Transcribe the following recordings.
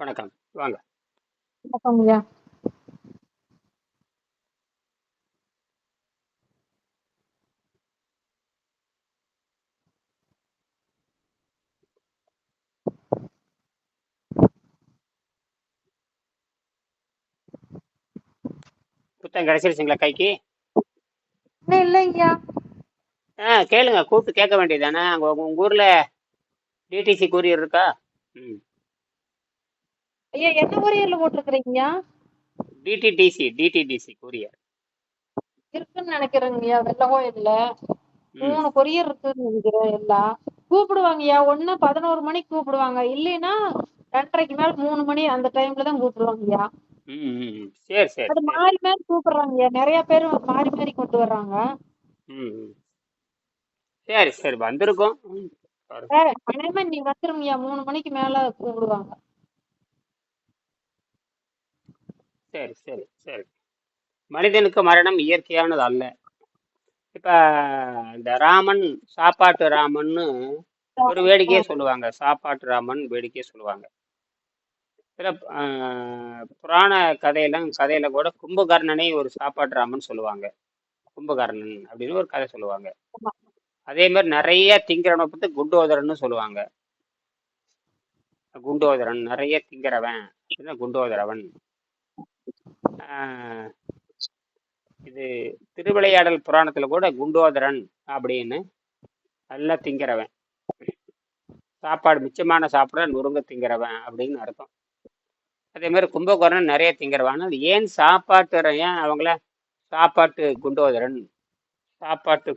வணக்கம். வாங்க. வணக்கம் ஐயா புத்தகம் கிடைச்சிருச்சுங்களா கைக்கு? இல்லைங்கய்யா ஆ கேளுங்க. கூப்பிட்டு கேட்க வேண்டியதானே அங்கே உங்கள் ஊரில் டிடிசி கூரியர் இருக்கா? ம். ஐயா என்ன கொரியர்ல போட்டிருக்கிறீங்கய்யா டிடிடிசி டிடிடிசி கூரியர். இருக்குன்னு நினைக்கிறேங்கய்யா வெள்ள கோயில்ல. ம். மூணு கொரியர் இருக்குன்னு நினைக்கிறேன் எல்லாம் கூப்பிடுவாங்கய்யா ஒண்ணு பதினோரு மணிக்கு கூப்பிடுவாங்க. இல்லைன்னா ரெண்டரைக்கு மேல மூணு மணி அந்த டைம்ல தான் கூப்பிடுவாங்கய்யா. சரி சரி அது மாறி மாறி கூப்பிடுறாங்கய்யா நிறைய பேர் மாறி மாறி கொண்டு வர்றாங்க. சரி சரி வந்திருக்கோம். அனைமே நீ வந்துருங்கய்யா மூணு மணிக்கு மேல கூப்பிடுவாங்க. சரி சரி சரி. மனிதனுக்கு மரணம் இயற்கையானது அல்ல. இப்போ இந்த ராமன் சாப்பாட்டு ராமன்னு ஒரு வேடிக்கையே சொல்லுவாங்க. சாப்பாட்டு ராமன் வேடிக்கையே சொல்லுவாங்க. சில புராண கதையெல்லாம் கதையில கூட கும்பகர்ணனை ஒரு சாப்பாட்டு ராமன் சொல்லுவாங்க. கும்பகர்ணன் அப்படின்னு ஒரு கதை சொல்லுவாங்க. அதே மாதிரி நிறைய திங்கிறவனை பத்தி குண்டோதரன்னு சொல்லுவாங்க. குண்டோதரன் நிறைய திங்கிறவன் குண்டோதரவன். இது திருவிளையாடல் புராணத்துல கூட குண்டோதரன் அப்படின்னு நல்லா திங்கிறவன். சாப்பாடு மிச்சமான சாப்பிட நொறுங்க திங்கிறவன் அப்படின்னு அர்த்தம். அதே மாதிரி கும்பகோணம் நிறைய திங்கிறவன். அது ஏன் சாப்பாட்டு ஏன் அவங்கள சாப்பாட்டு குண்டோதரன் சாப்பாட்டு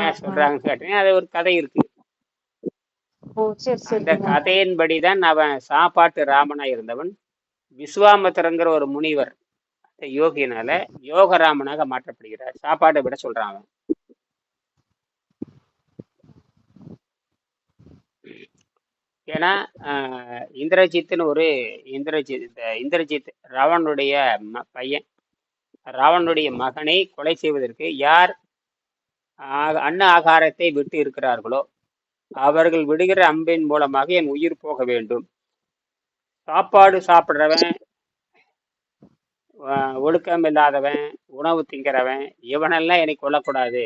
ஏன் சொல்றாங்கன்னு கேட்டேன். அது ஒரு கதை இருக்கு. அந்த சரிங்க கதையின்படி தான் அவன் சாப்பாட்டு ராமனா இருந்தவன். விஸ்வாமித்திரங்கிற ஒரு முனிவர் அந்த யோகியினால யோகராமனாக மாற்றப்படுகிறார். சாப்பாட்டை விட சொல்றான் அவன். ஏன்னா ஆஹ், இந்திரஜித்துன்னு ஒரு இந்திரஜித் இந்த இந்திரஜித் ராவனுடைய ம பையன். ராவனுடைய மகனை கொலை செய்வதற்கு யார் அன்ன ஆகாரத்தை விட்டு இருக்கிறார்களோ அவர்கள் விடுகிற அம்பின் மூலமாக என் உயிர் போக வேண்டும். சாப்பாடு சாப்பிட்றவன் ஒழுக்கம் இல்லாதவன் உணவு திங்கிறவன் இவனெல்லாம் என்னை கொல்லக்கூடாது.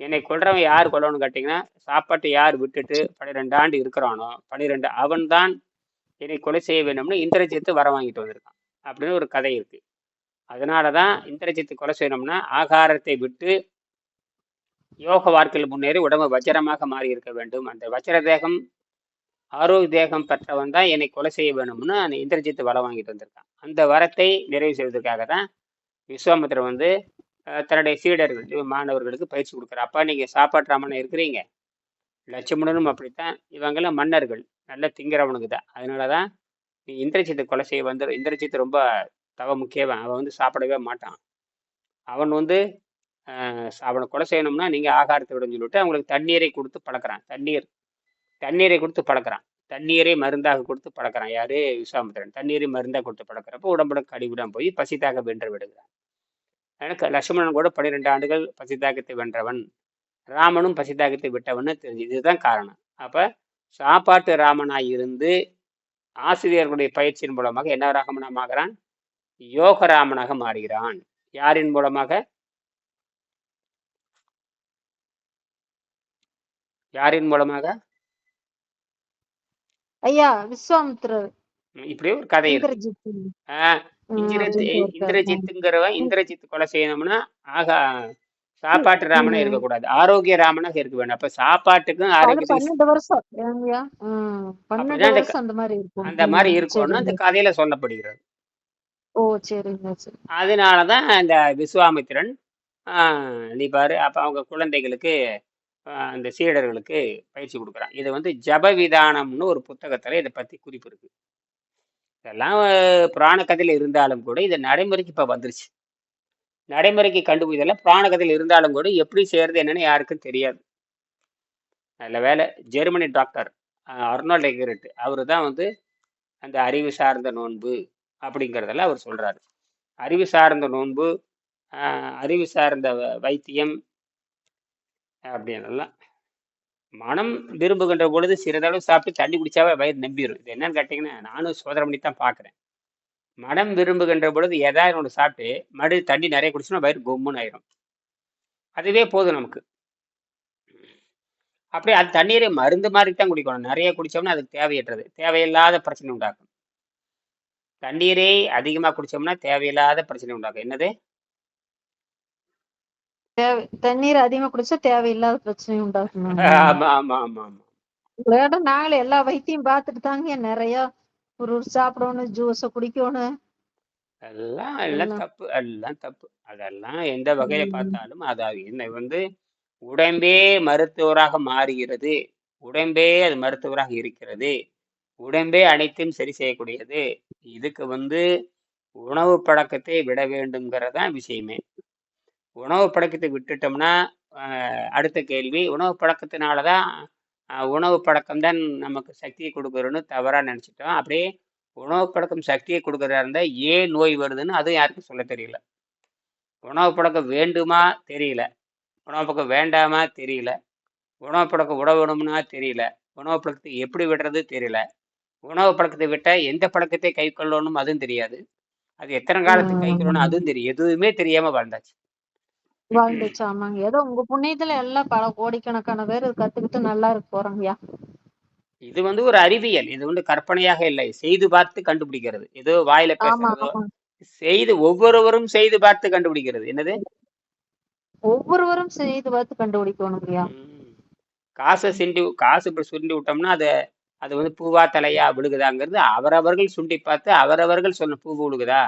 என்னை கொல்றவன் யார் கொல்லணும்னு கேட்டிங்கன்னா சாப்பாட்டை யார் விட்டுட்டு பன்னிரெண்டு ஆண்டு இருக்கிறானோ பன்னிரெண்டு அவன்தான் என்னை கொலை செய்ய வேண்டும்னு இந்திரஜித்து வர வாங்கிட்டு வந்திருக்கான். அப்படின்னு ஒரு கதை இருக்கு. அதனால தான் இந்திரஜித்து கொலை செய்யணும்னா ஆகாரத்தை விட்டு யோக வாழ்க்கையில் முன்னேறி உடம்பு வஜ்ரமாக மாறி இருக்க வேண்டும். அந்த வஜ்ர தேகம் ஆரோக்கிய தேகம் பெற்றவன் தான் என்னை கொலை செய்ய வேணும்னு அந்த இந்திரஜித்து வலை வாங்கிட்டு வந்திருக்கான். அந்த வரத்தை நிறைவு செய்வதற்காக தான் விஸ்வாமித்திரன் வந்து தன்னுடைய சீடர்கள் மாணவர்களுக்கு பயிற்சி கொடுக்குறார். அப்பா நீங்கள் சாப்பாட்டு இருக்கிறீங்க. லட்சுமணனும் அப்படித்தான். இவங்கெல்லாம் மன்னர்கள். நல்ல திங்கிறவனுக்கு தான். அதனால தான் நீ இந்திரஜித்தை கொலை செய்ய வந்து இந்திரஜித் ரொம்ப தவ முக்கியவன். அவன் வந்து சாப்பிடவே மாட்டான். அவன் வந்து அவனை கொலை செய்யணும்னா நீங்கள் ஆகாரத்தை விடுன்னு சொல்லிட்டு அவங்களுக்கு தண்ணீரை கொடுத்து பழக்கிறான். தண்ணீர். தண்ணீரை கொடுத்து பழக்கிறான். தண்ணீரை மருந்தாக கொடுத்து பழக்கிறான். யாரு? விஸ்வாமித்திரன். தண்ணீரை மருந்தாக கொடுத்து பழக்கிறப்போ உடம்புடன் கடிவிடம் போய் பசித்தாக வென்று விடுகிறான். எனக்கு லட்சுமணன் கூட பன்னிரெண்டு ஆண்டுகள் பசித்தாகத்தை வென்றவன். ராமனும் பசித்தாகத்தை விட்டவன்னு தெரிஞ்சு இதுதான் காரணம். அப்ப சாப்பாட்டு ராமனாய் இருந்து ஆசிரியர்களுடைய பயிற்சியின் மூலமாக என்ன ராமனாகிறான் யோக ராமனாக மாறுகிறான். யாரின் மூலமாக? யாரின் மூலமாக? ஐயா விஸ்வாமித்திரர் ம், இப்படி ஒரு கதை. இந்திரஜித் இந்திரஜித்துங்கிறவன் இந்திரஜித் கொலை செய்யணும்னா ஆகா சாப்பாட்டு ராமனா. இருக்கக்கூடாது. ஆரோக்கிய ராமனாக இருக்க வேண்டும். அப்ப சாப்பாட்டுக்கும் ஆரோக்கியத்துக்கும் அந்த மாதிரி இருக்கும்னு அந்த கதையில சொல்லப்படுகிறது. ஓ சரிங்க சரி. அதனாலதான் இந்த விஸ்வாமித்திரன் ஆஹ் நீ பாரு அப்ப அவங்க குழந்தைகளுக்கு அந்த சீடர்களுக்கு பயிற்சி கொடுக்குறான். இது வந்து ஜபவிதானம்னு ஒரு புத்தகத்தில் இதை பற்றி குறிப்பு இருக்கு. இதெல்லாம் புராண கதையில் இருந்தாலும் கூட இது நடைமுறைக்கு இப்போ வந்துருச்சு. நடைமுறைக்கு கண்டு இதெல்லாம் புராண கதையில் இருந்தாலும் கூட எப்படி செய்யறது என்னன்னு யாருக்கும் தெரியாது. நல்ல வேலை ஜெர்மனி டாக்டர் அர்னால்ட் எகரட் அவர் தான் வந்து அந்த அறிவு சார்ந்த நோன்பு அப்படிங்கிறதெல்லாம் அவர் சொல்கிறாரு அறிவு சார்ந்த நோன்பு அறிவு சார்ந்த வ- வைத்தியம் அப்படின்னெல்லாம் மனம் விரும்புகின்ற பொழுது சிறிதளவு சாப்பிட்டு தண்ணி குடிச்சாவே வயிறு நம்பிடும் இது என்னன்னு கேட்டிங்கன்னா நானும் சோதனை பண்ணி தான் பார்க்குறேன். மனம் விரும்புகின்ற பொழுது ஏதாவது ஒன்று சாப்பிட்டு மறுபடியும் தண்ணி நிறைய குடிச்சோன்னா வயிறு கும்முன்னு ஆயிரும். அதுவே போதும் நமக்கு. அப்படியே அது தண்ணீரை மருந்து மாதிரி தான் குடிக்கணும். நிறைய குடித்தோம்னா அதுக்கு தேவையற்றது. தேவையில்லாத பிரச்சனை உண்டாக்கும். தண்ணீரை அதிகமாக குடித்தோம்னா தேவையில்லாத பிரச்சனை உண்டாக்கும். என்னது? தேவை தண்ணீர் அதிகமா குடிச்சா தேவையில்லாத பிரச்சனை உண்டாக்கணும் ஆமா ஆமா ஆமா ஆமா. விளையாட நாங்களே எல்லா வைத்தியம் பார்த்துட்டு தாங்க நிறைய. ஒரு ஒரு சாப்பிடணும் ஜூஸ குடிக்கணும். எல்லாம் எல்லாம். தப்பு எல்லாம் தப்பு. அதெல்லாம் எந்த வகையில ம். பார்த்தாலும் அது என்ன வந்து உடம்பே மருத்துவராக மாறுகிறது. உடம்பே அது மருத்துவராக இருக்கிறது. உடம்பே அனைத்தையும் சரி செய்யக்கூடியது. இதுக்கு வந்து உணவு பழக்கத்தை விட வேண்டும்ங்கிறதான் விஷயமே. உணவு பழக்கத்தை விட்டுட்டோம்னா அடுத்த கேள்வி. உணவு பழக்கத்தினால தான் உணவு பழக்கம் தான் நமக்கு சக்தியை கொடுக்குறோன்னு தவறாக நினச்சிட்டோம். அப்படியே உணவு பழக்கம் சக்தியை கொடுக்குறதா இருந்தால் ஏன் நோய் வருதுன்னு அதுவும் யாருக்கும் சொல்ல தெரியல. உணவு பழக்கம் வேண்டுமா தெரியல. உணவு பழக்கம் வேண்டாமா தெரியல. உணவு பழக்கம் விடணும்னா தெரியல. உணவு பழக்கத்தை எப்படி விடுறது தெரியல. உணவு பழக்கத்தை விட்டால் எந்த பழக்கத்தை கை கொள்ளணும் அதுவும் தெரியாது. அது எத்தனை காலத்துக்கு கை கொள்ளணும் அதுவும் தெரியும் எதுவுமே தெரியாம வாழ்ந்தாச்சு. வாழ்ந்துச்சு. ஆமாங்க. ஏதோ உங்க புண்ணியத்துல எல்லாம் பல கோடிக்கணக்கான பேர் கத்துக்கிட்டு நல்லா இருக்க போறாங்கய்யா. இது வந்து ஒரு அறிவியல். இது வந்து கற்பனையாக இல்லை. செய்து பார்த்து கண்டுபிடிக்கிறது. ஏதோ வாயில ஆமா பேசுறதோ ஆமா செய்து ஒவ்வொருவரும் செய்து பார்த்து கண்டுபிடிக்கிறது. என்னது? ஒவ்வொருவரும் செய்து பார்த்து கண்டுபிடிக்கணுங்கய்யா. ம். காசை சிண்டி காசு இப்படி சுண்டி விட்டோம்னா அது அது வந்து பூவா தலையா விழுகுதாங்கிறது அவரவர்கள் சுண்டி பார்த்து அவரவர்கள் சொன்ன பூ விழுகுதா?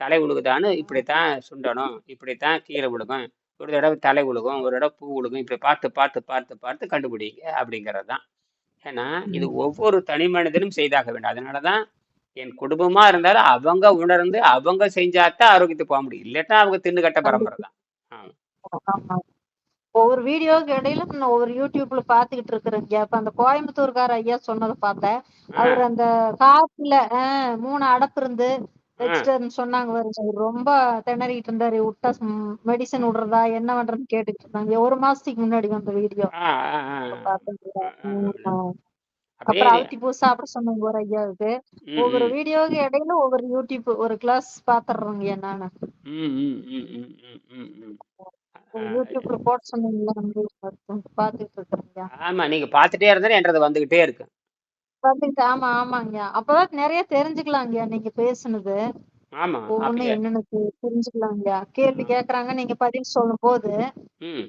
தலை விழுகுதான்னு இப்படித்தான் சுண்டணும். இப்படித்தான் கீழே விழுகும். ஒரு தடவை தலை விழுகும் ஒரு தடவை பூ விழுகும் இப்படி பார்த்து பார்த்து பார்த்து பார்த்து கண்டுபிடிங்க அப்படிங்கிறது தான். ஏன்னா இது ஒவ்வொரு தனி மனிதனும் செய்தாக வேண்டும். அதனால தான் என் குடும்பமா இருந்தாலும் அவங்க உணர்ந்து அவங்க செஞ்சாதான் ஆரோக்கியத்துக்கு போக முடியும். இல்லாட்டா அவங்க தின்னு கட்ட பரம்பரை தான் ஒவ்வொரு வீடியோக்கு இடையில நான் ஒவ்வொரு யூடியூப்ல பாத்துக்கிட்டு இருக்கிறேங்க அப்ப அந்த கோயம்புத்தூர்கார ஐயா சொன்னதை பார்த்தேன். அவர் அந்த காட்டுல ஆஹ் மூணு அடப்பு இருந்து வச்சுட்டு சொன்னாங்க பாருங்க ரொம்ப திணறிட்டு இருந்தாரு விட்டா மெடிசன் விடுறதா என்ன பண்றதுன்னு கேட்டுட்டு இருந்தாங்க. ஒரு மாசத்துக்கு முன்னாடி வந்த வீடியோ. அப்புறம் அவுத்தி பூ சாப்பிட சொன்னாங்க ஒரு ஐயாவுக்கு ம், ஒவ்வொரு ம், வீடியோக்கு இடையில ஒவ்வொரு யூடியூப் ஒரு கிளாஸ் பாத்துறேங்க நானு. ஆ, யூடியூப்ல போட சொன்னீங்களா பாத்துட்டு இருக்கிறேங்க ஆமா நீங்க பார்த்துட்டே இருந்தாலும் என்றது வந்துகிட்டே இருக்கு. வந்துட்டு ஆமா ஆமாங்க. அப்பதான் நிறைய தெரிஞ்சுக்கலாங்கய்யா நீங்க பேசுனது. ஆமா அப்படியே? என்னன்னு தெ- தெரிஞ்சுக்கலாங்கய்யா கேள்வி கேக்குறாங்க நீங்க பதில் சொல்லும் போது ம்.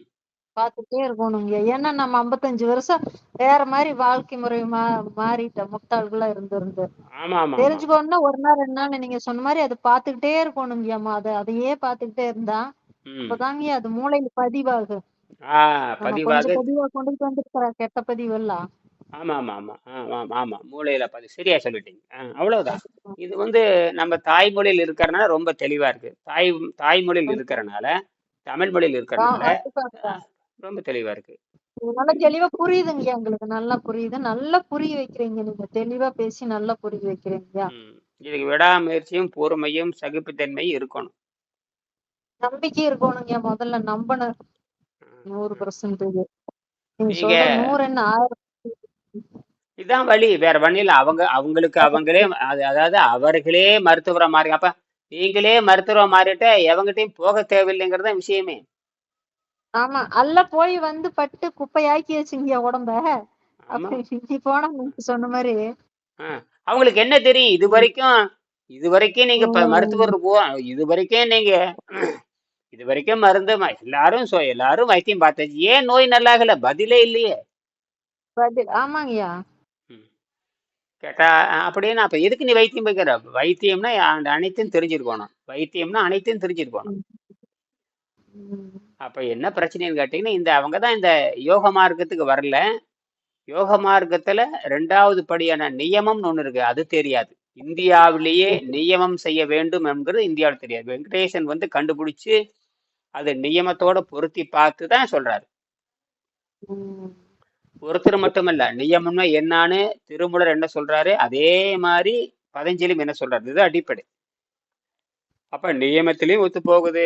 பாத்துட்டே இருக்கணுங்க. ஏன்னா நம்ம 55 வருஷம் வேற மாதிரி வாழ்க்கை முறை மா மாறிட்டோம் முட்டாள்களா இருந்து இருந்து ஆமா ஆமா ஆமா. தெரிஞ்சுக்கணும்னா ஒரு நாள் ரெண்டு நாள் நீங்க சொன்ன மாதிரி அது பாத்துக்கிட்டே இருக்கணுங்கய்யாமா அது அதையே பாத்துக்கிட்டே இருந்தா ம். அப்பதாங்கய்யா அது மூளையில பதிவாகும். ஆ நம்ம பதிவாக கொஞ்சம் பதிவா கொண்டுட்டு வந்துருக்கிற கெட்ட பதிவு எல்லாம் ஆமா ஆமா ஆமா ஆமா. ஆமா ஆமா மூளையில பதி சரியா சொல்லிட்டீங்க. ஆ, அவ்வளவுதான். இது வந்து நம்ம தாய்மொழியில் இருக்கிறனால ரொம்ப தெளிவா இருக்கு. தாய் தாய்மொழியில் இருக்கிறனால தமிழ் மொழியில் ஆ, இருக்கிறனால. ரொம்ப தெளிவா இருக்கு. நல்லா தெளிவா புரியுதுங்க எங்களுக்கு. நல்லா புரியுது. நல்லா புரிய வைக்கிறீங்க நீங்க. தெளிவா பேசி நல்லா புரிய வைக்கிறீங்க ம். இதுக்கு விடாமுயற்சியும் பொறுமையும் சகிப்புத்தன்மையும் இருக்கணும். நம்பிக்கை இருக்கணுங்க முதல்ல நம்பணும். நூறு நீங்க நீங்க சொல்ற நூறு என்ன ஆயிரம் இதான் வழி. வேற வழியில் அவங்க அவங்களுக்கு அவங்களே அது அதாவது அவர்களே மருத்துவரா மாறி அப்ப நீங்களே மருத்துவரா மாறிட்ட எவங்கிட்டையும் போக தேவையில்லைங்கிறது விஷயமே. ஆமா. அல்ல போய் வந்து பட்டு குப்பையாக்கி வச்சுங்க உடம்ப. ஆமா. அப்ப நீ போனா நீங்க சொன்ன மாதிரி. அவங்களுக்கு என்ன தெரியும்? இது வரைக்கும் இது வரைக்கும் நீங்க மருத்துவர் இது வரைக்கும் நீங்க இது வரைக்கும் மருந்து எல்லாரும் எல்லாரும் வைத்தியம் பார்த்தாச்சு. ஏன் நோய் நல்லாகல? பதிலே இல்லையே. பதில் ஆமாங்கய்யா. கேட்டா அப்படின்னா அப்ப எதுக்கு நீ வைத்தியம் வைக்கிற? வைத்தியம்னா அந்த அனைத்தையும் தெரிஞ்சிருக்கணும். வைத்தியம்னா அனைத்தையும் தெரிஞ்சிருக்கணும். அப்ப என்ன பிரச்சனைன்னு கேட்டீங்கன்னா இந்த அவங்க தான் இந்த யோக மார்க்கத்துக்கு வரல. யோக மார்க்கத்துல ரெண்டாவது படியான நியமம்னு ஒண்ணு இருக்கு. அது தெரியாது. இந்தியாவிலேயே நியமம் செய்ய வேண்டும் என்கிறது இந்தியாவில் தெரியாது. வெங்கடேசன் வந்து கண்டுபிடிச்சு அது நியமத்தோட பொருத்தி பார்த்து தான் சொல்றாரு. ஒருத்தர் மட்டுமல்ல நியமம்னா என்னான்னு திருமூலர் என்ன சொல்றாரு? அதே மாதிரி பதஞ்சலியும் என்ன சொல்றாரு? இது அடிப்படை. அப்ப நியமத்திலையும் ஒத்து போகுது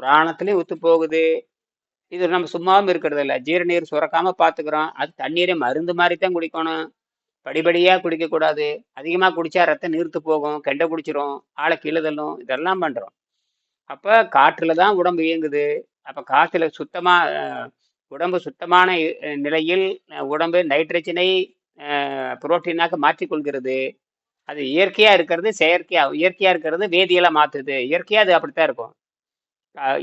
பிராணத்திலையும் ஒத்து போகுது. இது நம்ம சும்மாவும் இருக்கிறது இல்லை. ஜீரநீர் சுரக்காம பாத்துக்கிறோம். அது தண்ணீரை மருந்து மாதிரி தான் குடிக்கணும். படிப்படியா குடிக்க கூடாது. அதிகமா குடிச்சா ரத்தம் நீர்த்து போகும் கெண்டை குடிச்சிரும் ஆளை கீழே இதெல்லாம் பண்றோம். அப்ப காற்றுல தான் உடம்பு இயங்குது. அப்ப காத்துல சுத்தமா உடம்பு சுத்தமான நிலையில் உடம்பு நைட்ரஜனை புரோட்டீனாக மாற்றிக்கொள்கிறது அது இயற்கையா இருக்கிறது செயற்கையா இயற்கையா இருக்கிறது வேதியியலா மாத்துது இயற்கையா அது அப்படித்தான் இருக்கும்.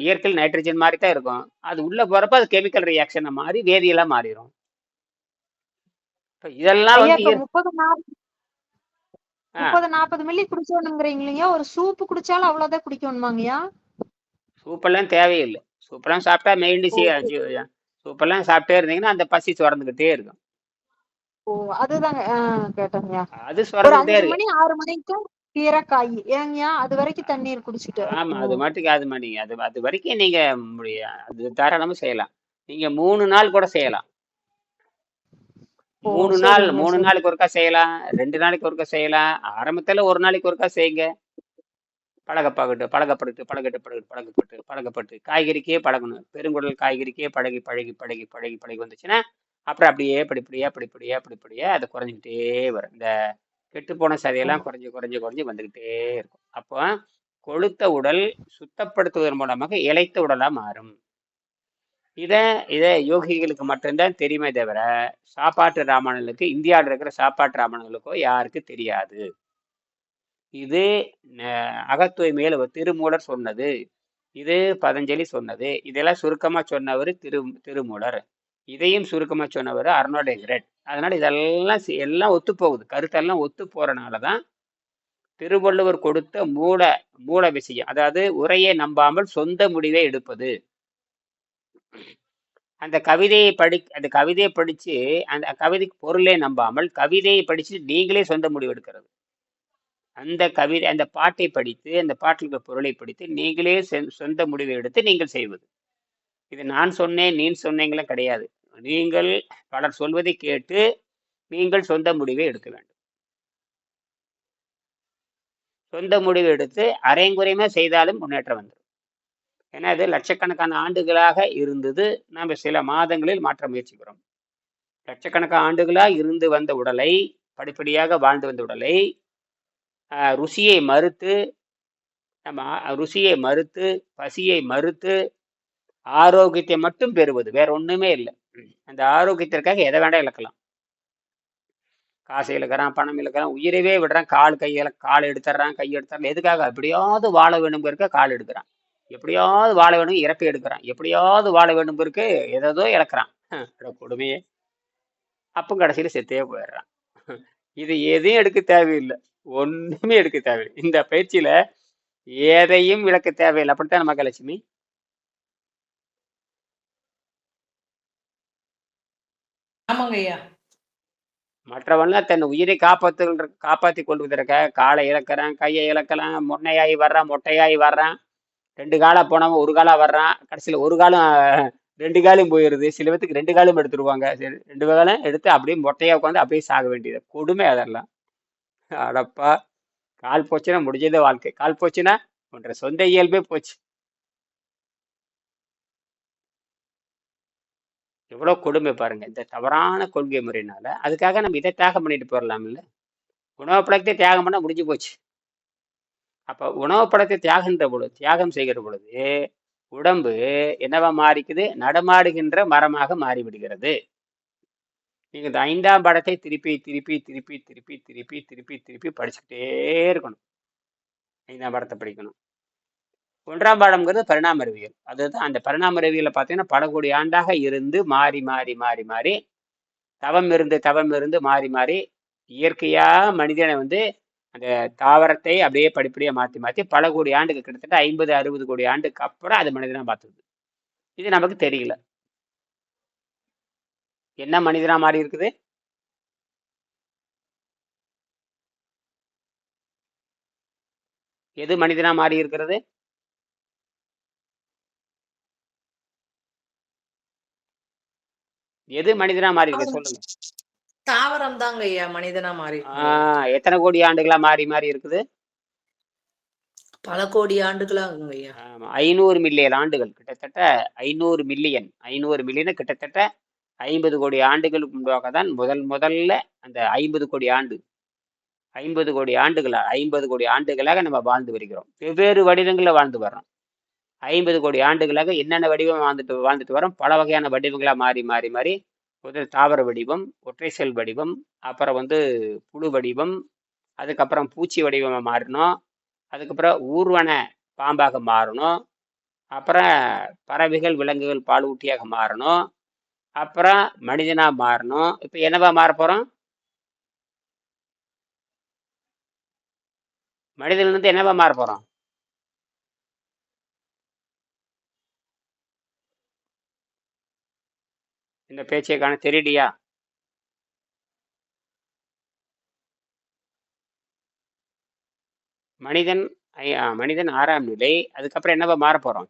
இயற்கையில் நைட்ரஜன் மாதிரி தான் இருக்கும். அது உள்ள போறப்ப அது கெமிக்கல் ரியாக்ஷனை மாறி வேதியியலா மாறிடும் இப்ப இதெல்லாம் வந்து முப்பது நாற்பது மில்லி குடிச்சோனுங்கிறீங்களா ஒரு சூப்பு குடிச்சாலும் அவ்வளவுதான் குடிக்கணுமாங்கய்யா? சூப்பெல்லாம் தேவையில்லை. சூப்பெல்லாம் சாப்பிட்டா மெயின் டிசி ஓகே சூப்பெல்லாம் சாப்பிட்டே இருந்தீங்கன்னா அந்த பசி சுரந்துக்கிட்டே இருக்கும். ஓ அதுதாங்க. அது அஞ்சு இருக்கு. ஆறு மணிக்கு கீரை காய் ஏங்கய்யா அது வரைக்கும் தண்ணீர் குடிச்சிட்டு. ஆமா அது மாட்டுக்கு அது மாட்டீங்க அது அது வரைக்கும் நீங்க அது தாராளமா செய்யலாம். நீங்க மூணு நாள் கூட செய்யலாம். மூணு நாள் மூணு நாளைக்கு ஒருக்கா செய்யலாம் ரெண்டு நாளைக்கு ஒருக்கா செய்யலாம். ஆரம்பத்துல ஒரு நாளைக்கு ஒருக்கா செய்யுங்க. பழகப்பாகட்டு பழகப்பட்டு பழகட்டு பழகட்டு பழகப்பட்டு பழகப்பட்டு. காய்கறிக்கே பழகணும். பெருங்குடல் காய்கறிக்கே பழகி பழகி பழகி பழகி பழகி வந்துச்சுன்னா அப்புறம் அப்படியே படிப்படியா படிப்படியா படிப்படியா அது குறைஞ்சிக்கிட்டே வரும். இந்த கெட்டுப்போன சதையெல்லாம் குறைஞ்சு குறைஞ்சு குறைஞ்சு வந்துக்கிட்டே இருக்கும். அப்போ கொழுத்த உடல் சுத்தப்படுத்துவதன் மூலமாக இளைத்த உடலா மாறும். இதை இதை யோகிகளுக்கு மட்டும்தான் தெரியுமே தவிர சாப்பாட்டு ராமாயணங்களுக்கு இந்தியாவில் இருக்கிற சாப்பாட்டு ராமாயணங்களுக்கோ யாருக்கு தெரியாது. இது அஹ், அகத்தூய்மையில் ஒரு திருமூலர் சொன்னது. இது பதஞ்சலி சொன்னது. இதெல்லாம் சுருக்கமாக சொன்னவர் திரு திருமூலர். இதையும் சுருக்கமாக சொன்னவர் அர்னால்ட் அதனால் இதெல்லாம் எல்லாம் ஒத்து போகுது கருத்தெல்லாம் ஒத்து போகிறனால தான் திருவள்ளுவர் கொடுத்த மூல மூல விஷயம். அதாவது உரையை நம்பாமல் சொந்த முடிவை எடுப்பது. அந்த கவிதையை படி அந்த கவிதையை படித்து அந்த கவிதைக்கு பொருளே நம்பாமல் கவிதையை படித்து நீங்களே சொந்த முடிவு எடுக்கிறது. அந்த கவிதை அந்த பாட்டை படித்து அந்த பாட்டில் இருக்கிற பொருளை படித்து நீங்களே சொந்த முடிவை எடுத்து நீங்கள் செய்வது. இது நான் சொன்னேன் நீ சொன்னீங்களும் கிடையாது. நீங்கள் பலர் சொல்வதை கேட்டு நீங்கள் சொந்த முடிவை எடுக்க வேண்டும். சொந்த முடிவு எடுத்து அரைங்குறையுமே செய்தாலும் முன்னேற்றம் வந்துடும். ஏன்னா இது லட்சக்கணக்கான ஆண்டுகளாக இருந்தது. நாம் சில மாதங்களில் மாற்ற முயற்சிக்கிறோம் லட்சக்கணக்கான ஆண்டுகளாக இருந்து வந்த உடலை படிப்படியாக வாழ்ந்து வந்த உடலை ருசியை மறுத்து நம்ம ருசியை மறுத்து பசியை மறுத்து ஆரோக்கியத்தை மட்டும் பெறுவது. வேற ஒண்ணுமே இல்லை. அந்த ஆரோக்கியத்திற்காக எதை வேண்டாம் இழக்கலாம். காசு இழக்கிறான் பணம் இழக்கிறான் உயிரவே விடுறான் கால் கையில கால் எடுத்துறான் கை எடுத்துறான் எதுக்காக? எப்படியாவது வாழ வேணுங்கிறக்க கால் எடுக்கிறான். எப்படியாவது வாழ வேணும் இறப்பை எடுக்கிறான். எப்படியாவது வாழ வேணுங்கிறக்கு எதோ இழக்கிறான். கொடுமையே. அப்போ கடைசியில் செத்தே போயிடுறான். இது எதையும் எடுக்க தேவையில்லை. ஒண்ணுமே எடுக்க தேவையில்லை. இந்த பயிற்சியில எதையும் இழக்க தேவையில்லை. அப்படித்தான் மகாலட்சுமி ஆமாங்க ஐயா. மற்றவன்லாம் தன் உயிரை காப்பாத்து காப்பாத்தி கொள்வதற்காக காலை இழக்கிறான் கையை இழக்கலாம் முன்னையாகி வர்றான் மொட்டையாகி வர்றான் ரெண்டு காலா போனவன் ஒரு காலா வர்றான். கடைசியில ஒரு காலம் ரெண்டு காலும் போயிடுது சில பேத்துக்கு ரெண்டு காலும் எடுத்துருவாங்க. ரெண்டு காலம் எடுத்து அப்படியே மொட்டையா உட்காந்து அப்படியே சாக வேண்டியது. கொடுமை அதெல்லாம். அடப்பா. கால் போச்சுன்னா முடிஞ்சதே வாழ்க்கை. கால் போச்சுன்னா உன்ற சொந்த இயல்பே போச்சு. எவ்வளவு கொடுமை பாருங்க. இந்த தவறான கொள்கை முறையினால அதுக்காக நம்ம இதை தியாகம் பண்ணிட்டு போயிடலாம் இல்லை உணவு பழக்கத்தை தியாகம் பண்ண முடிஞ்சு போச்சு. அப்ப உணவு பழத்தை தியாகின்ற பொழுது தியாகம் செய்கிற பொழுது உடம்பு என்னவா மாறிக்குது? நடமாடுகின்ற மரமாக மாறிவிடுகிறது. நீங்கள் இந்த ஐந்தாம் படத்தை திருப்பி திருப்பி திருப்பி திருப்பி திருப்பி திருப்பி திருப்பி படிச்சுக்கிட்டே இருக்கணும். ஐந்தாம் படத்தை படிக்கணும். ஒன்றாம் பாடம்ங்கிறது பரிணாம அறிவியல். அதுதான் அந்த பரிணாம அறிவியல பார்த்தீங்கன்னா பல கோடி ஆண்டாக இருந்து மாறி மாறி மாறி மாறி தவம் இருந்து தவம் இருந்து மாறி மாறி இயற்கையாக மனிதனை வந்து அந்த தாவரத்தை அப்படியே படிப்படியாக மாற்றி மாற்றி பல கோடி ஆண்டுக்கு கிட்டத்தட்ட ஐம்பது அறுபது கோடி ஆண்டுக்கு அப்புறம் அது மனிதனாக பார்த்துருது இது நமக்கு தெரியல. என்ன மனிதனா மாறி இருக்குது? எது மனிதனா மாறி இருக்கிறது? எது மனிதனா மாறி இருக்கு சொல்லுங்க. தாவரம் தாங்க ஐயா மனிதனா மாறி. ஆஹ் எத்தனை கோடி ஆண்டுகளா மாறி மாறி இருக்குது? பல கோடி ஆண்டுகளாகுங்க ஐயா. ஐநூறு மில்லியன் ஆண்டுகள். கிட்டத்தட்ட ஐநூறு மில்லியன். ஐநூறு மில்லியன் கிட்டத்தட்ட ஐம்பது கோடி ஆண்டுகளுக்கு முன்பாக தான் முதல் முதல்ல அந்த ஐம்பது கோடி ஆண்டு ஐம்பது கோடி ஆண்டுகளாக ஐம்பது கோடி ஆண்டுகளாக நம்ம வாழ்ந்து வருகிறோம். வெவ்வேறு வடிவங்களில் வாழ்ந்து வர்றோம். ஐம்பது கோடி ஆண்டுகளாக என்னென்ன வடிவம் வாழ்ந்துட்டு வாழ்ந்துட்டு வரோம் பல வகையான வடிவங்களாக மாறி மாறி மாறி. முதல் தாவர வடிவம் ஒற்றை செல் வடிவம் அப்புறம் வந்து புழு வடிவம் அதுக்கப்புறம் பூச்சி வடிவமாக மாறினோம் அதுக்கப்புறம் ஊர்வன பாம்பாக மாறணும். அப்புறம் பறவைகள் விலங்குகள் பாலூட்டியாக மாறணும். அப்புறம் மனிதனா மாறணும். இப்போ என்னவா மாற போறோம்? மனிதன்லேருந்து என்னவா மாற போறோம்? இந்த பேச்சை காண தெரியலையா மனிதன் மனிதன் ஆறாம் நிலை. அதுக்கப்புறம் என்னவா மாற போறோம்?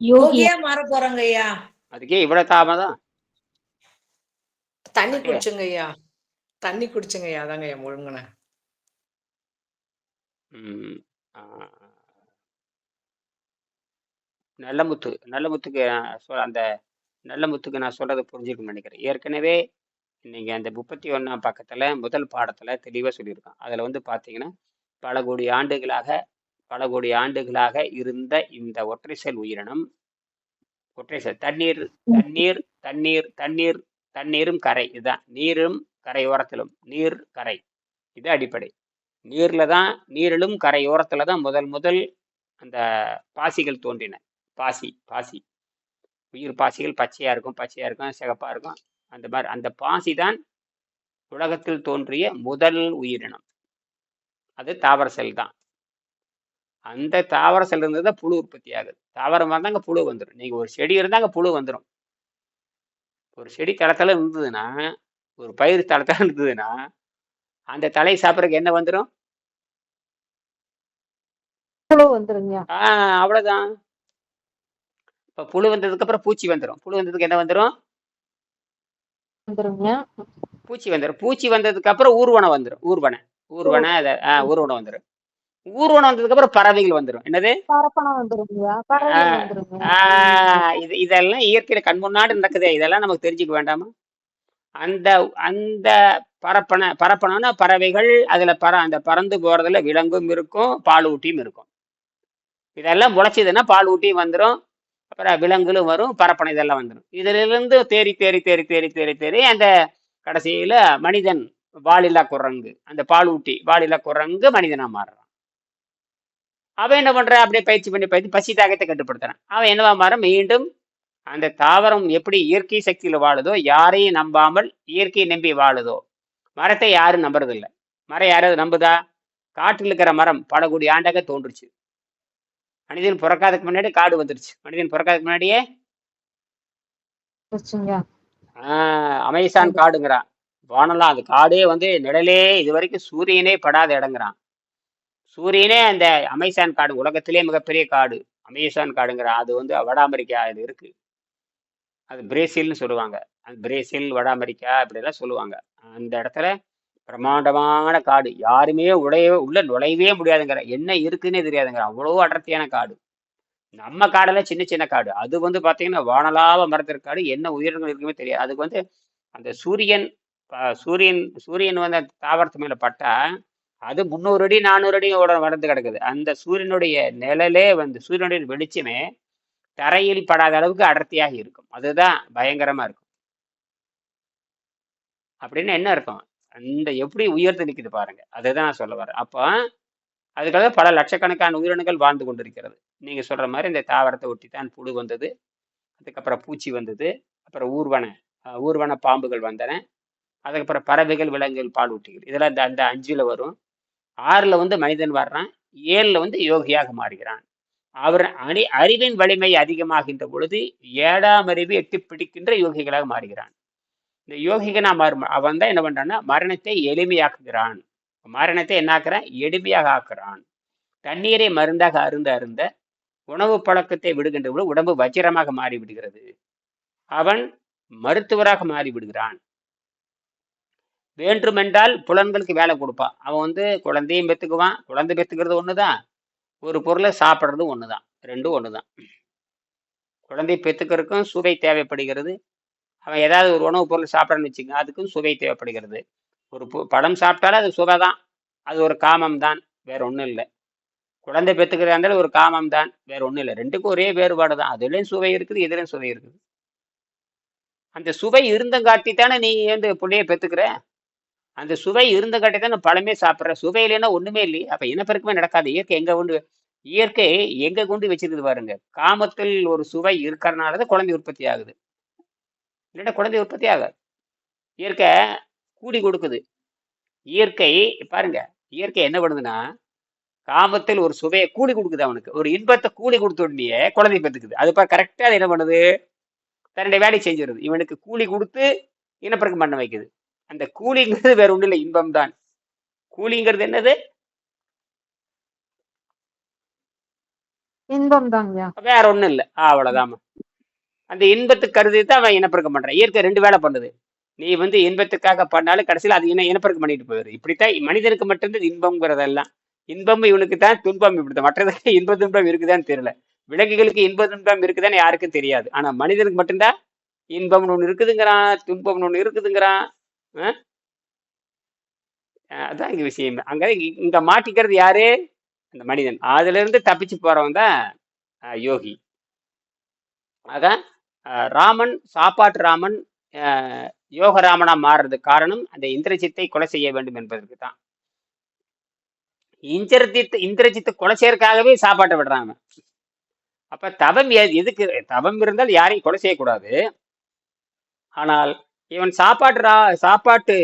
யோகி யோகியா மாற போறாங்க ஐயா அதுக்கே இவ்வளவு தாமதம்? தண்ணி. குடிச்சுங்க ஐயா தண்ணி குடிச்சுங்க ஐயா அதாங்க ஐயா முழுங்கினேன். நல்ல முத்து நல்ல முத்துக்கு அந்த நல்ல முத்துக்கு நான் சொல்றதை புரிஞ்சுக்கணும்னு நினைக்கிறேன். ஏற்கனவே நீங்க அந்த முப்பத்தி ஒண்ணாம் பக்கத்துல முதல் பாடத்துல தெளிவா சொல்லியிருக்கோம் அதுல வந்து பாத்தீங்கன்னா பல கோடி ஆண்டுகளாக பல கோடி ஆண்டுகளாக இருந்த இந்த ஒற்றை செல் உயிரினம் ஒற்றை தண்ணீர் தண்ணீர் தண்ணீர் தண்ணீர் தண்ணீரும் கரை. இதுதான். நீரும் கரையோரத்திலும். நீர் கரை. இது அடிப்படை. நீர்ல தான் நீரிலும் கரையோரத்துல தான் முதல் முதல் அந்த பாசிகள் தோன்றின. பாசி பாசி. உயிர் பாசிகள் பச்சையா இருக்கும் பச்சையா இருக்கும் சிகப்பா இருக்கும். அந்த மாதிரி அந்த பாசி தான் உலகத்தில் தோன்றிய முதல் உயிரினம். அது தாவர செல் தான். அந்த தாவர செல் இருந்து தான் புழு உற்பத்தி ஆகுது. தாவரம் இருந்தாங்க புழு வந்துடும் நீங்க ஒரு செடி இருந்தாங்க புழு வந்துடும் ஒரு செடி தளத்தல இருந்ததுன்னா ஒரு பயிர் தளத்தல இருந்ததுன்னா அந்த தலை சாப்பிட்றதுக்கு என்ன வந்துடும் புழு வந்துருங்க ஆஹ் அவ்வளவுதான். இப்ப புழு வந்ததுக்கு அப்புறம் பூச்சி வந்துடும் புழு வந்ததுக்கு என்ன வந்துடும் வந்துருங்க பூச்சி வந்துடும் பூச்சி வந்ததுக்கு அப்புறம் ஊர்வனம் வந்துடும் ஊர்வனை. ஊர்வனை அதை ஆஹ் ஊர்வனம் வந்துடும் ஊர்வனம் வந்ததுக்கு அப்புறம் பறவைகள் வந்துடும் என்னது? இது இதெல்லாம் இயற்கையில கண் முன்னாடி நடக்குதே இதெல்லாம் நமக்கு தெரிஞ்சுக்க வேண்டாமா? அந்த அந்த பரப்பன பரப்பனம்னா பறவைகள் அதுல பற அந்த பறந்து போறதுல விலங்கும் இருக்கும் பால் ஊட்டியும் இருக்கும். இதெல்லாம் முளைச்சதுன்னா பால் ஊட்டியும் வந்துடும் அப்புறம் விலங்குகளும் வரும் பரப்பனை இதெல்லாம் வந்துடும் இதுல இருந்து தேறி தேறி தேறி தேறி தேறி தேறி அந்த கடைசியில மனிதன் வாலில்லா குரங்கு அந்த பால் ஊட்டி வாலில்லா குரங்கு மனிதனா மாறுறான். அவன் என்ன பண்றான்? அப்படியே பயிற்சி பண்ணி பயிற்சி பசி தாகத்தை கட்டுப்படுத்துறான். அவன் என்னவா மாற மீண்டும் அந்த தாவரம் எப்படி இயற்கை சக்தியில வாழுதோ யாரையும் நம்பாமல் இயற்கையை நம்பி வாழுதோ. மரத்தை யாரும் நம்புறதில்ல. மரம் யாராவது நம்புதா? காட்டில் இருக்கிற மரம் பல கோடி ஆண்டாக தோன்றுச்சு. மனிதன் பிறக்காததுக்கு முன்னாடி காடு வந்துருச்சு. மனிதன் பிறக்காததுக்கு முன்னாடியே? ஆஹ் அமேசான் காடுங்கிறான். வானலாம் அது காடே வந்து நிழலே இது வரைக்கும் சூரியனே படாத இடங்கிறான். சூரியனே அந்த அமேசான் காடு உலகத்திலே மிகப்பெரிய காடு. அமேசான் காடுங்கிற அது வந்து வட அமெரிக்கா இது இருக்கு. அது பிரேசில்னு சொல்லுவாங்க. அது பிரேசில் வட அமெரிக்கா இப்படிலாம் சொல்லுவாங்க. அந்த இடத்துல பிரம்மாண்டமான காடு. யாருமே உடைய உள்ள நுழையவே முடியாதுங்கிற என்ன இருக்குன்னே தெரியாதுங்கிற அவ்வளோ அடர்த்தியான காடு. நம்ம காடெல்லாம் சின்ன சின்ன காடு. அது வந்து பார்த்தீங்கன்னா வானலாவ மரத்திற்காடு என்ன உயிரினங்கள் இருக்குமே தெரியாது. அதுக்கு வந்து அந்த சூரியன் சூரியன் சூரியன் வந்து அந்த தாவரத்து மேலே பட்டா அது முந்நூறு அடி நானூறு அடி ஓட வளர்ந்து கிடக்குது. அந்த சூரியனுடைய நிழலே வந்து சூரியனுடைய வெளிச்சமே தரையில் படாத அளவுக்கு அடர்த்தியாக இருக்கும். அதுதான் பயங்கரமா இருக்கும். அப்படின்னு என்ன இருக்கும் அந்த எப்படி உயர்த்து நிற்குது பாருங்க. அதுதான் நான் சொல்ல வரேன். அப்போ அதுக்காக பல லட்சக்கணக்கான உயிரினங்கள் வாழ்ந்து கொண்டிருக்கிறது. நீங்க சொல்ற மாதிரி இந்த தாவரத்தை ஒட்டி தான் புழு வந்தது. அதுக்கப்புறம் பூச்சி வந்தது. அப்புறம் ஊர்வன ஊர்வன பாம்புகள் வந்தன. அதுக்கப்புறம் பறவைகள் விலங்குகள் பால் ஊட்டிகள் இதெல்லாம் இந்த அந்த அஞ்சில் வரும். ஆறில் வந்து மனிதன் வர்றான் ஏழில் வந்து யோகியாக மாறுகிறான். அவர் அணி அறிவின் வலிமை அதிகமாகின்ற பொழுது ஏழாம் அறிவு எட்டி பிடிக்கின்ற யோகிகளாக மாறுகிறான். இந்த யோகிகனா மாறு அவன் தான் என்ன பண்ணுறான்னா மரணத்தை எளிமையாக்குகிறான். மரணத்தை என்ன ஆக்குறான் எளிமையாக ஆக்குறான். தண்ணீரை மருந்தாக அருந்த அருந்த உணவு பழக்கத்தை விடுகின்ற பொழுது உடம்பு வஜ்ரமாக மாறி விடுகிறது அவன் மருத்துவராக மாறி விடுகிறான் வேண்டுமென்றால் புலன்களுக்கு வேலை கொடுப்பான் அவன் வந்து குழந்தையும் பெத்துக்குவான். குழந்தை ஒன்று தான் ஒரு பொருளை சாப்பிட்றது ஒன்று தான் ரெண்டும் ஒன்று தான் குழந்தை பெற்றுக்கிறதுக்கும் சுவை தேவைப்படுகிறது. அவன் ஏதாவது ஒரு உணவுப் பொருள் சாப்பிட்றன்னு வச்சுக்கோங்க அதுக்கும் சுவை தேவைப்படுகிறது. ஒரு படம் சாப்பிட்டாலும் அது சுவை தான் அது ஒரு காமம் தான் வேற ஒன்றும் இல்லை. குழந்தை பெற்றுக்கிறதா இருந்தாலும் ஒரு காமம் தான் வேற ஒன்றும் இல்லை. ரெண்டுக்கும் ஒரே வேறுபாடு தான். அதுலேயும் சுவை இருக்குது இதுலேயும் சுவை இருக்குது. அந்த சுவை இருந்தங்காட்டி தானே நீ வந்து பிள்ளைய பெற்றுக்கிற அந்த சுவை இருந்தக்காட்டி தான் நான் பழமே சாப்பிட்ற சுவை இல்லைன்னா ஒன்றுமே இல்லையே. அப்போ இனப்பெருக்கமே நடக்காது. இயற்கை எங்கே கொண்டு இயற்கை எங்கே கொண்டு வச்சிருக்குது பாருங்க. காமத்தில் ஒரு சுவை இருக்கிறனால தான் குழந்தை உற்பத்தி ஆகுது. இல்லைன்னா குழந்தை உற்பத்தி ஆகாது. இயற்கை கூடி கொடுக்குது. இயற்கை பாருங்க. இயற்கை என்ன பண்ணுதுன்னா காமத்தில் ஒரு சுவையை கூலி கொடுக்குது அவனுக்கு. ஒரு இன்பத்தை கூலி கொடுத்த உடனே குழந்தை பெற்றுக்குது. அது இப்போ கரெக்டாக அது என்ன பண்ணுது? தன்னுடைய வேலையை செஞ்சிருது. இவனுக்கு கூலி கொடுத்து இனப்பெருக்கம் பண்ண வைக்குது. அந்த கூலிங்கிறது வேற ஒன்றும் இல்லை இன்பம் தான் கூலிங்கிறது என்னது? இன்பம் தாங்கய்யா வேற ஒன்றும் இல்லை அவ்வளோதாம்மா அந்த இன்பத்துக்கு கருதி தான் அவன் இனப்பெருக்கம் பண்ணுறான் இயற்கை ரெண்டு வேலை பண்ணுது. நீ வந்து இன்பத்துக்காக பண்ணாலும் கடைசியில் அது இன இனப்பெருக்கம் பண்ணிட்டு போயிடுது. இப்படித்தான் மனிதனுக்கு மட்டும்தான் இன்பம்ங்கிறதெல்லாம். இன்பம் இவனுக்கு தான் துன்பம் இப்படித்தான். மற்றதுக்கு இன்ப துன்பம் இருக்குதான்னு தெரியல. விலங்குகளுக்கு இன்ப துன்பம் இருக்குதான்னு யாருக்கும் தெரியாது. ஆனா மனிதனுக்கு மட்டும்தான் இன்பம்னு ஒன்று இருக்குதுங்கிறான் துன்பம்னு ஒன்று இருக்குதுங்கிறான். அதான் இங்க விஷயம். அங்க இ- இங்க மாட்டிக்கிறது யாரு? அந்த மனிதன். அதுல இருந்து தப்பிச்சு போறவன் தான் யோகி. அதான் ராமன் சாப்பாட்டு ராமன் அஹ், யோக ராமனா மாறுறதுக்கு காரணம் அந்த இந்திரஜித்தை கொலை செய்ய வேண்டும் என்பதற்கு தான். இந்திரஜித் இந்திரஜித்தை கொலை செய்யறதுக்காகவே சாப்பாட்டை விடுறாங்க அப்ப தவம் எதுக்கு? தவம் இருந்தால் யாரையும் கொலை செய்யக்கூடாது. ஆனால் இவன் சாப்பாட்டு ரா- சாப்பாட்டு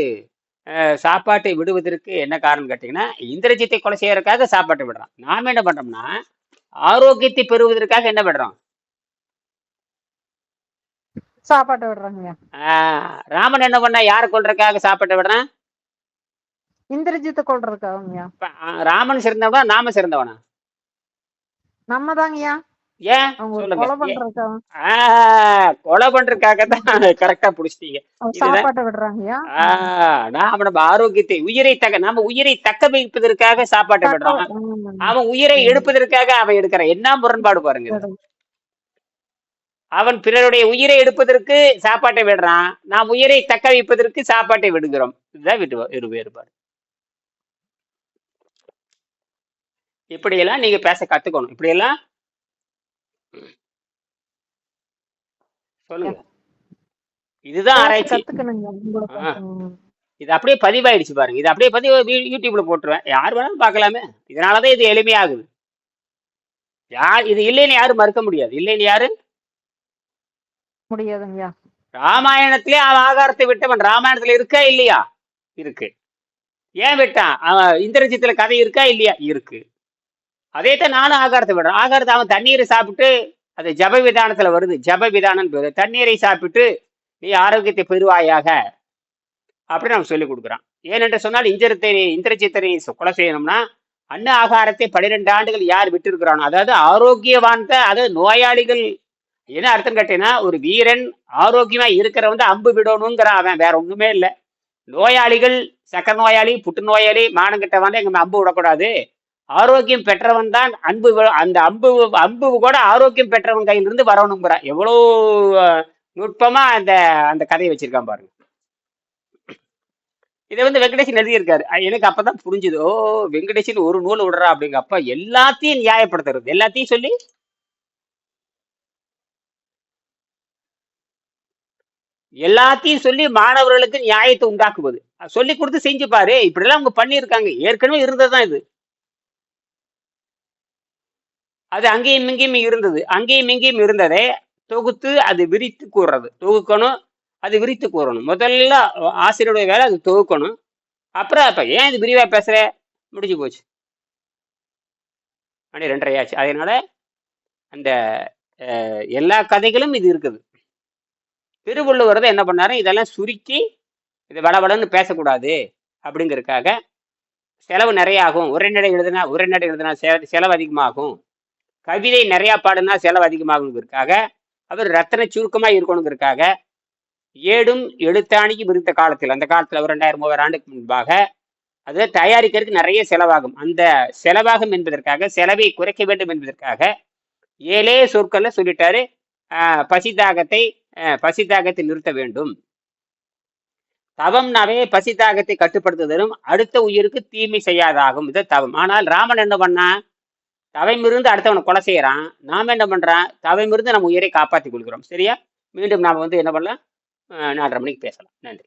சாப்பாட்டை விடுவதற்கு என்ன காரணம் கேட்டீங்கன்னா இந்திரஜித்தை கொலை செய்யறதுக்காக சாப்பாட்டை விடுறான். நாம என்ன பண்றோம்னா ஆரோக்கியத்தை பெறுவதற்காக என்ன பண்றோம்? சாப்பாட்டை விடுறாங்கய்யா ஆஹ், ராமன் என்ன பண்ணா யாரை கொல்றதுக்காக சாப்பாட்டை விடுறான்? இந்திரஜித்தை ஆஹ், ராமன் சிறந்தவனா நாம சிறந்தவனா? நம்ம தாங்கய்யா. ஏன்? கொலை பண்றதுக்காக தான் கரெக்டா புடிச்சிட்டீங்க. நாம நம்ம ஆரோக்கியத்தை உயிரை தக்க நம்ம உயிரை தக்க வைப்பதற்காக சாப்பாட்டை விடுறான் அவன் உயிரை. எடுப்பதற்காக அவன் எடுக்கிறான் என்ன முரண்பாடு பாருங்க. அவன் பிறருடைய உயிரை எடுப்பதற்கு சாப்பாட்டை விடுறான். நாம் உயிரை தக்க வைப்பதற்கு சாப்பாட்டை விடுகிறோம். இதுதான் விட்டு வேறுபாடு. இப்படியெல்லாம் நீங்க பேச கத்துக்கணும். இப்படியெல்லாம் சொல்லுங்க. இதுதான் ஆராய்ச்சி. இது அப்படியே பதிவாயிடுச்சு பாருங்க. இது அப்படியே பதிவு யூடியூப்ல போட்டுருவேன். யார் வேணாலும் பார்க்கலாமே. இதனாலதான் இது எளிமையாகுது. யார் இது இல்லைன்னு யாரும் மறுக்க முடியாது. இல்லைன்னு யாரு? முடியாதுங்கய்யா. ராமாயணத்திலே அவன் ஆகாரத்தை விட்டவன். ராமாயணத்துல இருக்கா இல்லையா? இருக்கு. ஏன் விட்டான்? அவன் இந்திரஜித்துல கதை இருக்கா இல்லையா? இருக்கு. அதே தான் நானும் ஆகாரத்தை விடுறேன். ஆகாரத்தை அவன் தண்ணீரை சாப்பிட்டு அது ஜப விதானத்துல வருது. ஜப விதானம் பேரு. தண்ணீரை சாப்பிட்டு நீ ஆரோக்கியத்தை பெறுவாயாக அப்படின்னு அவன் சொல்லி கொடுக்குறான். ஏனென்று சொன்னால் இந்திரத்தை இந்திரச்சித்தனை கொலை செய்யணும்னா அன்ன ஆகாரத்தை பன்னிரெண்டு ஆண்டுகள் யார் விட்டு இருக்கிறானோ அதாவது ஆரோக்கியவான்த அதாவது நோயாளிகள் என்ன அர்த்தம் கேட்டீங்கன்னா ஒரு வீரன் ஆரோக்கியமா இருக்கிறவன் தான் அம்பு விடணுங்கிறான் அவன். வேற ஒண்ணுமே இல்லை. நோயாளிகள் சக்கர நோயாளி புற்றுநோயாளி மானங்கிட்ட வந்து எங்க அம்பு விடக்கூடாது. ஆரோக்கியம் பெற்றவன் தான் அன்பு அந்த அம்பு அம்பு கூட ஆரோக்கியம் பெற்றவன் கையிலிருந்து வரணுங்கிறான் எவ்வளோ நுட்பமா அந்த அந்த கதையை வச்சிருக்கான் பாருங்க. இதை வந்து வெங்கடேசன் எழுதியிருக்காரு. எனக்கு அப்பதான் புரிஞ்சுது. ஓ வெங்கடேசன் ஒரு நூல் விடுறா அப்படிங்க. அப்ப எல்லாத்தையும் நியாயப்படுத்துறது. எல்லாத்தையும் சொல்லி? எல்லாத்தையும் சொல்லி மாணவர்களுக்கு நியாயத்தை உண்டாக்குவது. சொல்லி கொடுத்து செஞ்சு பாரு. இப்படிலாம் அவங்க பண்ணியிருக்காங்க. ஏற்கனவே இருந்ததுதான் இது. அது அங்கேயும் இங்கேயும் இருந்தது. அங்கேயும் இங்கேயும் இருந்ததை தொகுத்து அது விரித்து கூறுறது. தொகுக்கணும் அது விரித்து கூறணும். முதல்ல ஆசிரியருடைய வேலை அது தொகுக்கணும். அப்புறம் அப்ப ஏன் இது விரிவா பேசுற? முடிஞ்சு போச்சு. மணி ரெண்டரை ஆச்சு அதனால அந்த எல்லா கதைகளும் இது இருக்குது. திருவள்ளுவர் தான் என்ன பண்ணாரு? இதெல்லாம் சுருக்கி இது வளவளன்னு பேசக்கூடாது அப்படிங்கிறதுக்காக செலவு நிறைய ஆகும் உரைநடை எழுதுனா உரைநடை எழுதுனா செலவு அதிகமாகும். கவிதை நிறையா பாடுனா செலவு அதிகமாகணுங்கிறதுக்காக அவர் ரத்தன சுருக்கமாக இருக்கணுங்கிறதுக்காக ஏடும் எழுத்தாணிக்கு விருத்த காலத்தில் அந்த காலத்தில் ஒரு ரெண்டாயிரம் மூவாயிரம் ஆண்டுக்கு முன்பாக அது தயாரிக்கிறதுக்கு நிறைய செலவாகும். அந்த செலவாகும் என்பதற்காக செலவை குறைக்க வேண்டும் என்பதற்காக ஏழே சொற்களை சொல்லிட்டாரு ஆஹ் பசி தாகத்தை ஆஹ் பசி தாகத்தை நிறுத்த வேண்டும். தவம்னாவே பசி தாகத்தை கட்டுப்படுத்துதலும் அடுத்த உயிருக்கு தீமை செய்யாதாகும். இது தவம். ஆனால் ராமன் என்ன பண்ணா தவை மிருந்து அடுத்தவனை கொலை செய்கிறான் நாம் என்ன பண்ணுறான் தவை மிருந்து நம்ம உயிரை காப்பாற்றி கொள்கிறோம். சரியா? மீண்டும் நாம் வந்து என்ன பண்ணலாம்? நாலரை மணிக்கு பேசலாம். நன்றி.